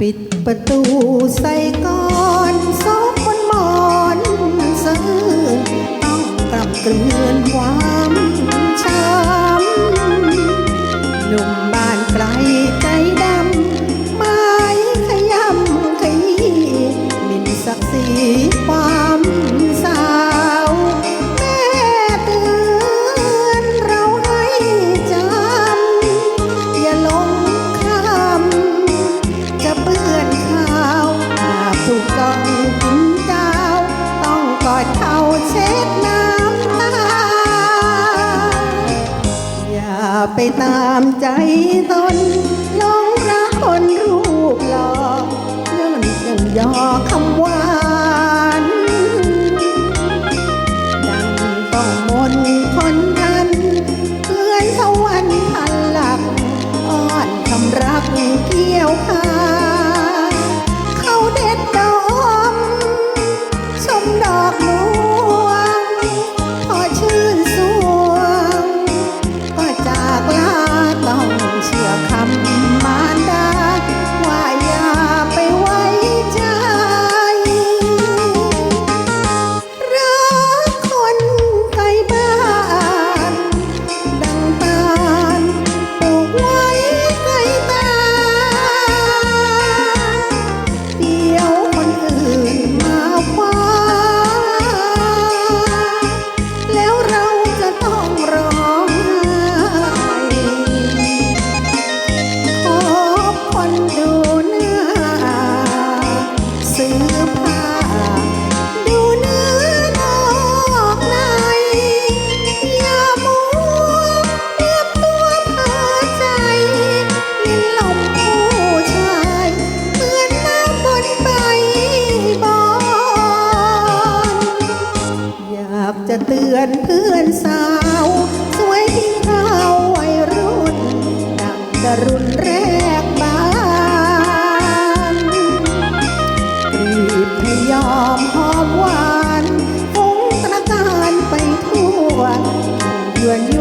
ปิดประตูใส่ก้อน เช็ดน้ำตา อย่าไปตามใจตนหลงรักคนรูปหล่อเลื่อนยังยอคำว่า ลือนเพื่อนสาว สวยทิ้งเขาวัยรุ่น ดังดรุ่นแรกบานรีบพห้ยอมหอมหวานคงตะการไปทั่วยืนย